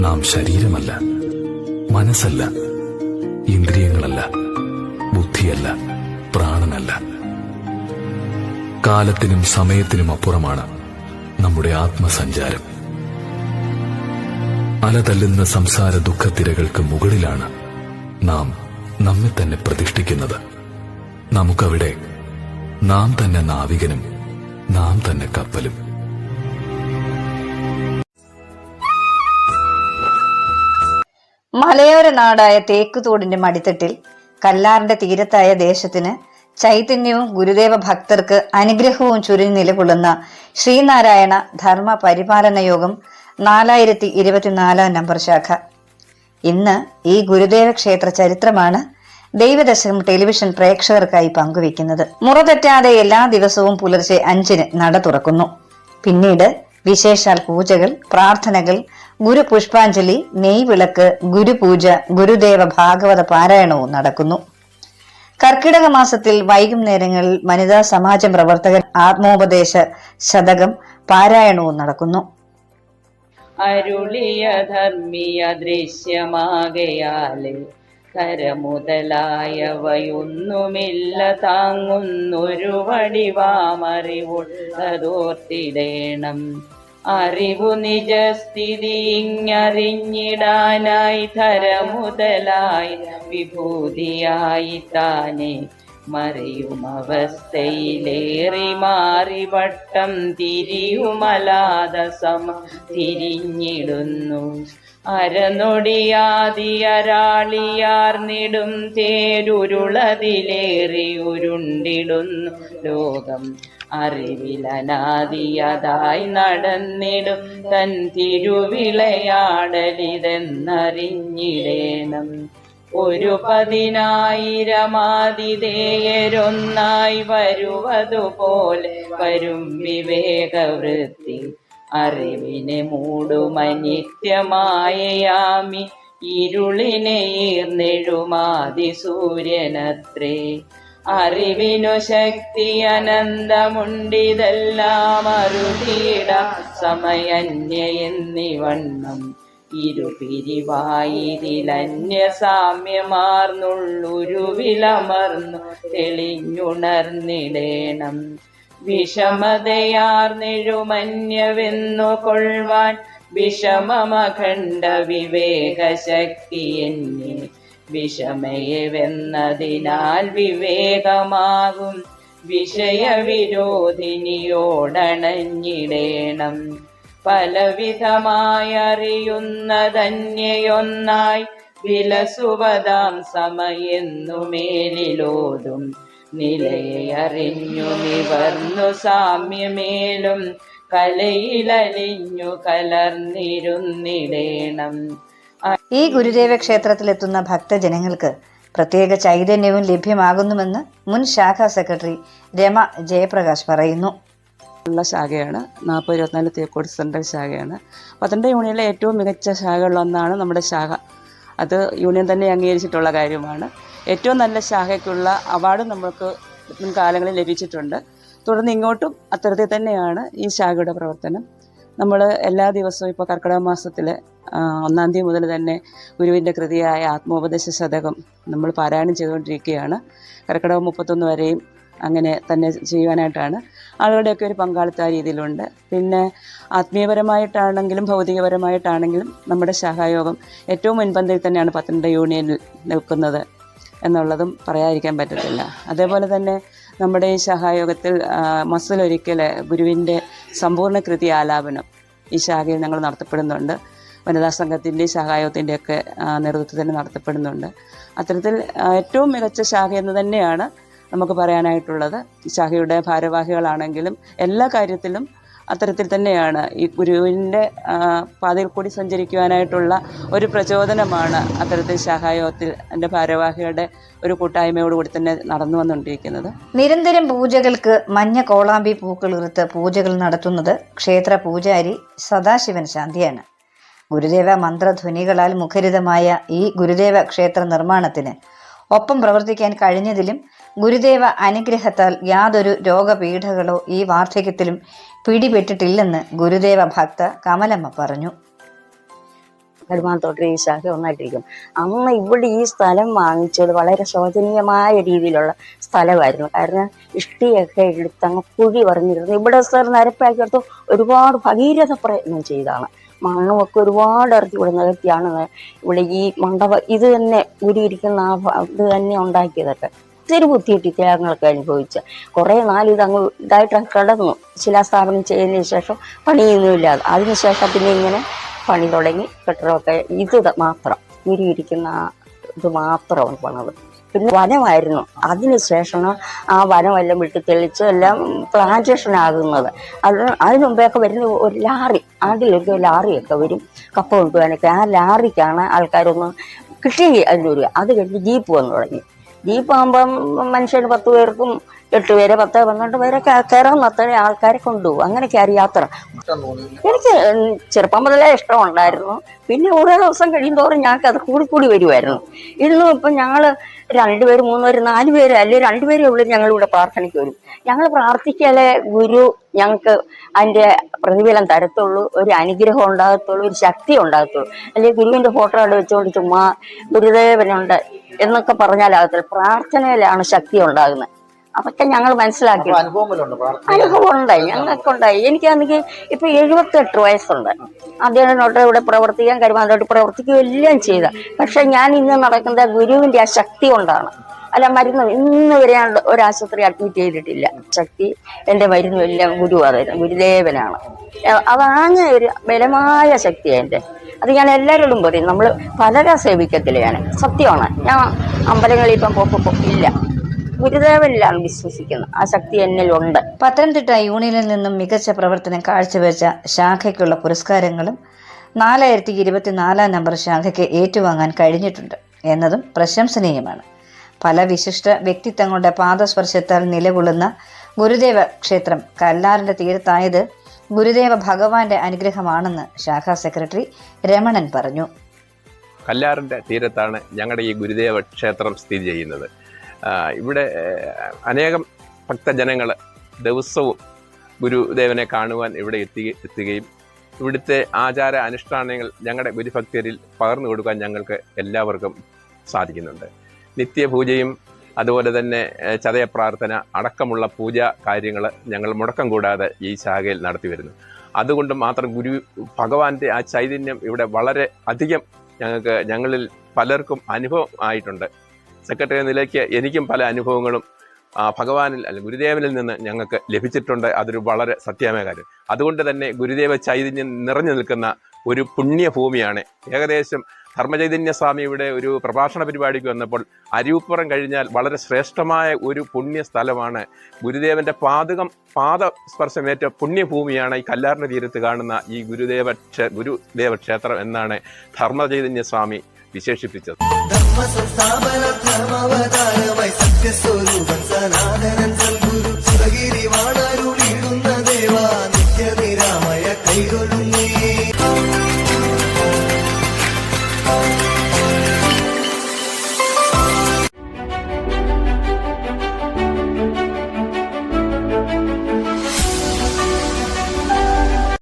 നാം ശരീരമല്ല മനസ്സല്ല ഇന്ദ്രിയങ്ങളല്ല ബുദ്ധിയല്ല പ്രാണനല്ല. കാലത്തിനും സമയത്തിനും അപ്പുറമാണ് നമ്മുടെ ആത്മസഞ്ചാരം. അലതല്ലുന്ന സംസാര ദുഃഖത്തിരകൾക്ക് മുകളിലാണ് നാം നമ്മെ തന്നെ പ്രതിഷ്ഠിക്കുന്നത്. നമുക്കവിടെ നാം തന്നെ നാവികനും നാം തന്നെ കപ്പലും. മലയോര നാടായ തേക്കുതോടിന്റെ മടിത്തട്ടിൽ കല്ലാറിന്റെ തീരത്തായ ദേശത്തിന് ചൈതന്യവും ഗുരുദേവ ഭക്തർക്ക് അനുഗ്രഹവും ചുരുങ്ങി നിലകൊള്ളുന്ന ശ്രീനാരായണ ധർമ്മ പരിപാലന യോഗം നാലായിരത്തി ഇരുപത്തിനാലാം നമ്പർ ശാഖ. ഇന്ന് ഈ ഗുരുദേവ ക്ഷേത്ര ചരിത്രമാണ് ദൈവദശകം ടെലിവിഷൻ പ്രേക്ഷകർക്കായി പങ്കുവെക്കുന്നത് മുറ തെറ്റാതെ എല്ലാ ദിവസവും പുലർച്ചെ അഞ്ചിന് നട തുറക്കുന്നു. പിന്നീട് വിശേഷാൽ പൂജകൾ പ്രാർത്ഥനകൾ ഗുരു പുഷ്പാഞ്ജലി നെയ്വിളക്ക് ഗുരുപൂജ ഗുരുദേവ ഭാഗവത പാരായണവും നടക്കുന്നു. കർക്കിടക മാസത്തിൽ വൈകുന്നേരങ്ങളിൽ വനിതാ സമാജം പ്രവർത്തകർ ആത്മോപദേശ ശതകം പാരായണവും നടക്കുന്നു. അരുളിയ ധർമ്മിയ ദൃശ്യമാകയാലേ കരമുതലായവയൊന്നുമില്ല താങ്ങുന്നൊരു വടിവാമറിവുള്ളതോർത്തിടേണം അറിവു നിജസ്ഥിതി ഇങ്ങറിഞ്ഞിടാനായി ധരമുതലായി വിഭൂതിയായി താനെ മറിയും അവസ്ഥയിലേറി മാറി വട്ടം തിരിയുമലാത സമ തിരിഞ്ഞിടുന്നു. അരനൊടിയാതിയരാളിയാർന്നിടും തേരുരുളതിലേറി ഉരുണ്ടിടുന്നു. ലോകം അറിവിലനാദിയതായി നടന്നിടും തൻ തിരുവിളയാടലിതെന്നറിഞ്ഞിടേണം. ഒരു പതിനായിരമാതിഥേയരൊന്നായി വരുവതുപോലെ വരും വിവേകവൃത്തി. അറിവിനെ മൂടുമനിത്യമായയാമി ഇരുളിനെ ഈർന്നെഴുമാതി സൂര്യനത്രേ അറിവിനു ശക്തി അനന്തമുണ്ടിതെല്ലാം അറുതിയിട സമയന്യ എന്നിവണ്ണം ഇരുപിരിവായിരിലന്യ സാമ്യമാർന്നുള്ളുരുവിലമർന്നു തെളിഞ്ഞുണർന്നിടേണം. വിഷമതയാർന്നിഴുമന്യവെന്നു കൊള്ളുവാൻ വിഷമമഖണ്ഡ വിവേകശക്തി എന്നെ വിഷമയവെന്നതിനാൽ വിവേകമാകും. വിഷയവിരോധിനിയോടണഞ്ഞിടേണം. പലവിധമായറിയുന്നതന്യൊന്നായി വിലസുവതാം സമയെന്നുമേലിലോതും. നിലയെ അറിഞ്ഞു നിവർന്നു സാമ്യമേലും കലയിലലിഞ്ഞു കലർന്നിരുന്നിടേണം. ഈ ഗുരുദേവ ക്ഷേത്രത്തിലെത്തുന്ന ഭക്തജനങ്ങൾക്ക് പ്രത്യേക ചൈതന്യവും ലഭ്യമാകുന്നുവെന്ന് മുൻ ശാഖാ സെക്രട്ടറി രമ ജയപ്രകാശ് പറയുന്നു. ഉള്ള ശാഖയാണ്. നാൽപ്പത് ഇരുപത്തിനാല് തേക്കോട് സെൻട്രൽ ശാഖയാണ്. പത്തനംതിട്ട യൂണിയനിലെ ഏറ്റവും മികച്ച ശാഖകളിലൊന്നാണ് നമ്മുടെ ശാഖ. അത് യൂണിയൻ തന്നെ അംഗീകരിച്ചിട്ടുള്ള കാര്യമാണ്. ഏറ്റവും നല്ല ശാഖയ്ക്കുള്ള അവാർഡ് നമ്മൾക്ക് മുൻകാലങ്ങളിൽ ലഭിച്ചിട്ടുണ്ട്. തുടർന്ന് ഇങ്ങോട്ടും അത്തരത്തിൽ തന്നെയാണ് ഈ ശാഖയുടെ പ്രവർത്തനം. നമ്മൾ എല്ലാ ദിവസവും ഇപ്പോൾ കർക്കിടക മാസത്തിൽ ഒന്നാം തീയതി മുതൽ തന്നെ ഗുരുവിന്റെ കൃതിയായ ആത്മോപദേശ ശതകം നമ്മൾ പാരായണം ചെയ്തുകൊണ്ടിരിക്കുകയാണ്. കർക്കിടകം മുപ്പത്തൊന്ന് വരെയും അങ്ങനെ തന്നെ ചെയ്യുവാനായിട്ടാണ്. ആളുകളുടെയൊക്കെ ഒരു പങ്കാളിത്ത രീതിയിലുണ്ട്. പിന്നെ ആത്മീയപരമായിട്ടാണെങ്കിലും ഭൗതികപരമായിട്ടാണെങ്കിലും നമ്മുടെ സഹായോഗം ഏറ്റവും മുൻപന്തിയിൽ തന്നെയാണ് പത്തനംതിട്ട യൂണിയനിൽ നിൽക്കുന്നത് എന്നുള്ളതും പറയാതിരിക്കാൻ പറ്റത്തില്ല. അതേപോലെ തന്നെ നമ്മുടെ ഈ സഹായോഗത്തിൽ മസിലൊരിക്കൽ ഗുരുവിന്റെ സമ്പൂർണ കൃതി ആലാപനം ഈ ശാഖയിൽ ഞങ്ങൾ നടത്തപ്പെടുന്നുണ്ട്. വനിതാ സംഘത്തിന്റെയും സഹായത്തിന്റെയൊക്കെ നേതൃത്വത്തിൽ നടത്തപ്പെടുന്നുണ്ട്. അത്തരത്തിൽ ഏറ്റവും മികച്ച ശാഖ എന്ന് തന്നെയാണ് നമുക്ക് പറയാനായിട്ടുള്ളത്. ശാഖയുടെ ഭാരവാഹികളാണെങ്കിലും എല്ലാ കാര്യത്തിലും അത്തരത്തിൽ തന്നെയാണ്. ഈ ഗുരുവിന്റെ പാതയിൽ കൂടി സഞ്ചരിക്കുവാനായിട്ടുള്ള ഒരു പ്രചോദനമാണ് അത്തരത്തിൽ ശാഖായോഗത്തിൽ എന്റെ ഭാരവാഹികളുടെ ഒരു കൂട്ടായ്മയോടുകൂടി തന്നെ നടന്നു വന്നുകൊണ്ടിരിക്കുന്നത്. നിരന്തരം പൂജകൾക്ക് മഞ്ഞ കോളാമ്പി പൂക്കൾ ഇറുത്ത് പൂജകൾ നടത്തുന്നത് ക്ഷേത്ര പൂജാരി സദാശിവൻ ശാന്തിയാണ്. ഗുരുദേവ മന്ത്രധ്വനികളാൽ മുഖരിതമായ ഈ ഗുരുദേവ ക്ഷേത്ര നിർമ്മാണത്തിന് ഒപ്പം പ്രവർത്തിക്കാൻ കഴിഞ്ഞതിലും ഗുരുദേവ അനുഗ്രഹത്താൽ യാതൊരു രോഗപീഠകളോ ഈ വാർദ്ധക്യത്തിലും പിടിപെട്ടിട്ടില്ലെന്ന് ഗുരുദേവ ഭക്ത കമലമ്മ പറഞ്ഞു. കരുമാത്തോട്ടം ഈ ശാഖ ഒന്നായിട്ടിരിക്കും അന്ന് ഇവിടെ ഈ സ്ഥലം വാങ്ങിച്ചത് വളരെ ശോചനീയമായ രീതിയിലുള്ള സ്ഥലമായിരുന്നു. കാരണം ഇഷ്ടിയൊക്കെ എടുത്ത് അങ്ങ് കുഴി പറഞ്ഞിരുന്നു. ഇവിടെ സർ നിരപ്പാക്കി എടുത്ത് ഒരുപാട് ഭഗീരഥ പ്രയത്നം ചെയ്താണ്. മണ്ണുമൊക്കെ ഒരുപാട് ഇറക്കി ഇവിടെ നികത്തിയാണ് ഇവിടെ ഈ മണ്ഡപം ഇത് തന്നെ ഉരിയിരിക്കുന്ന ആ ഇത് തന്നെ ഉണ്ടാക്കിയതൊക്കെ. ഒത്തിരി ബുദ്ധിമുട്ടി ത്യാഗങ്ങളൊക്കെ അനുഭവിച്ച. കുറേ നാൾ അങ്ങ് ഇതായിട്ട് കിടന്നു. ശിലാസ്ഥാപനം ചെയ്തതിന് ശേഷം പണിയൊന്നുമില്ലാതെ അതിനുശേഷം പിന്നെ ഇങ്ങനെ പണി തുടങ്ങി കെട്ടിടമൊക്കെ ഇത് മാത്രം ഉരിയിരിക്കുന്ന ഇത് മാത്രമാണ് പണത്. പിന്നെ വനമായിരുന്നു. അതിനുശേഷം ആ വനമെല്ലാം വെട്ടി തെളിച്ച് എല്ലാം പ്ലാന്റേഷൻ ആകുന്നത് അത് അതിന് മുമ്പെയൊക്കെ വരുന്ന ഒരു ലാറി ആണ്ടിലൊക്കെ ലാറിയൊക്കെ വരും. കപ്പ കൊണ്ടുപോകാനൊക്കെ. ആ ലാറിക്കാണ് ആൾക്കാരൊന്ന് കിട്ടി ഒരു അത് കഴിഞ്ഞ് ജീപ്പ് വന്നു തുടങ്ങി. ജീപ്പ് പാമ്പം മനുഷ്യന് പത്ത് പേർക്കും എട്ട് പേര് പത്ത് പന്ത്രണ്ട് പേരൊക്കെ കയറാൻ അത്ര ആൾക്കാരെ കൊണ്ടുപോകും. അങ്ങനെയൊക്കെ ആ യാത്ര. എനിക്ക് ചെറുപ്പം മുതലേ ഇഷ്ടമുണ്ടായിരുന്നു. പിന്നെ ഓരോ ദിവസം കഴിയുമോറും ഞങ്ങൾക്ക് അത് കൂടി കൂടി വരുമായിരുന്നു ഇന്നും ഇപ്പം ഞങ്ങൾ രണ്ടുപേര് മൂന്നുപേര് നാല് പേര് അല്ലെങ്കിൽ രണ്ടുപേരേ ഉള്ളൂ ഞങ്ങൾ ഇവിടെ പ്രാർത്ഥനയ്ക്ക് വരും. ഞങ്ങൾ പ്രാർത്ഥിക്കാലേ ഗുരു ഞങ്ങൾക്ക് അതിന്റെ പ്രതിഫലം തരത്തുള്ളൂ. ഒരു അനുഗ്രഹം ഉണ്ടാകത്തുള്ളൂ ഒരു ശക്തി ഉണ്ടാകത്തുള്ളൂ. അല്ലെങ്കിൽ ഗുരുവിന്റെ ഫോട്ടോ അവിടെ വെച്ചുകൊണ്ട് ചുമ്മാ ഗുരുദേവനുണ്ട്. എന്നൊക്കെ പറഞ്ഞാലാകത്തില്ല പ്രാർത്ഥനയിലാണ് ശക്തി ഉണ്ടാകുന്നത്. അതൊക്കെ ഞങ്ങൾ മനസ്സിലാക്കി. അനുഭവം ഉണ്ടായി ഞങ്ങൾക്ക് ഉണ്ടായി എനിക്കാണെങ്കിൽ ഇപ്പൊ എഴുപത്തെട്ട് വയസ്സുണ്ട്. അദ്ദേഹത്തിനോട്ട് ഇവിടെ പ്രവർത്തിക്കാൻ കരുമാനോട്ട് പ്രവർത്തിക്കുകയും എല്ലാം ചെയ്ത. പക്ഷെ ഞാൻ ഇന്ന് നടക്കുന്ന ഗുരുവിന്റെ ആ ശക്തി കൊണ്ടാണ്. അല്ല മരുന്ന് ഇന്ന് വരെ ഒരു ആശുപത്രി അഡ്മിറ്റ് ചെയ്തിട്ടില്ല. ശക്തി എന്റെ മരുന്നും എല്ലാം ഗുരു അതായത് ഗുരുദേവനാണ് അതാണ് ഒരു ബലമായ ശക്തിയാണ് എന്റെ. അത് ഞാൻ എല്ലാവരോടും പറയും. നമ്മൾ പലരെ സേവിക്കത്തില്ല ഞാൻ. സത്യമാണ്. ഞാൻ അമ്പലങ്ങളിൽ ഇപ്പം പോക്കപ്പോ ഇല്ല. ഗുരുദേവനിലാണ് വിശ്വസിക്കുന്നത്. ആ ശക്തി എന്നിലുണ്ട്. പത്തനംതിട്ട യൂണിയനിൽ നിന്നും മികച്ച പ്രവർത്തനം കാഴ്ചവെച്ച ശാഖയ്ക്കുള്ള പുരസ്കാരങ്ങളും നാലായിരത്തി ഇരുപത്തിനാലാം നമ്പർ ശാഖയ്ക്ക് ഏറ്റുവാങ്ങാൻ കഴിഞ്ഞിട്ടുണ്ട് എന്നതും പ്രശംസനീയമാണ്. പല വിശിഷ്ട വ്യക്തിത്വങ്ങളുടെ പാദസ്പർശത്താൽ നിലകൊള്ളുന്ന ഗുരുദേവ ക്ഷേത്രം കല്ലാറിന്റെ തീരത്തായത് ഗുരുദേവ ഭഗവാന്റെ അനുഗ്രഹമാണെന്ന് ശാഖാ സെക്രട്ടറി രമണൻ പറഞ്ഞു. കല്ലാറിന്റെ തീരത്താണ് ഞങ്ങളുടെ ഈ ഗുരുദേവ ക്ഷേത്രം സ്ഥിതി ചെയ്യുന്നത്. ഇവിടെ അനേകം ഭക്തജനങ്ങൾ ദിവസവും ഗുരുദേവനെ കാണുവാൻ ഇവിടെ എത്തി എത്തുകയും ഇവിടുത്തെ ആചാര അനുഷ്ഠാനങ്ങൾ ഞങ്ങളുടെ ഗുരുഭക്തരിൽ പകർന്നു കൊടുക്കാൻ ഞങ്ങൾക്ക് എല്ലാവർക്കും സാധിക്കുന്നുണ്ട്. നിത്യപൂജയും അതുപോലെ തന്നെ ചതയ പ്രാർത്ഥന അടക്കമുള്ള പൂജ കാര്യങ്ങൾ ഞങ്ങൾ മുടക്കം കൂടാതെ ഈ ശാഖയിൽ നടത്തി വരുന്നു. അതുകൊണ്ട് മാത്രം ഗുരു ഭഗവാന്റെ ആ ചൈതന്യം ഇവിടെ വളരെ അധികം ഞങ്ങൾക്ക് ഞങ്ങളിൽ പലർക്കും അനുഭവം ആയിട്ടുണ്ട്. സെക്രട്ടറി നിലയ്ക്ക് എനിക്കും പല അനുഭവങ്ങളും ഭഗവാനിൽ അല്ലെങ്കിൽ ഗുരുദേവനിൽ നിന്ന് ഞങ്ങൾക്ക് ലഭിച്ചിട്ടുണ്ട്. അതൊരു വളരെ സത്യമായ കാര്യം. അതുകൊണ്ട് തന്നെ ഗുരുദേവ ചൈതന്യം നിറഞ്ഞു നിൽക്കുന്ന ഒരു പുണ്യഭൂമിയാണ്. ഏകദേശം ധർമ്മചൈതന്യ സ്വാമി ഇവിടെ ഒരു പ്രഭാഷണ പരിപാടിക്ക് വന്നപ്പോൾ അരിവുപ്പുറം കഴിഞ്ഞാൽ വളരെ ശ്രേഷ്ഠമായ ഒരു പുണ്യ സ്ഥലമാണ് ഗുരുദേവന്റെ പാതകം പാദ സ്പർശമേറ്റ പുണ്യഭൂമിയാണ് ഈ കല്ലാറിന് തീരത്ത് കാണുന്ന ഈ ഗുരുദേവ ഗുരുദേവ ക്ഷേത്രം എന്നാണ് ധർമ്മചൈതന്യ സ്വാമി വിശേഷിപ്പിച്ചത് ധർമ്മ സംസ്ഥാപന ധർമ്മവതാരമായി ദേവ നിത്യനിരാമയ കൈകൊള്ളുന്നേ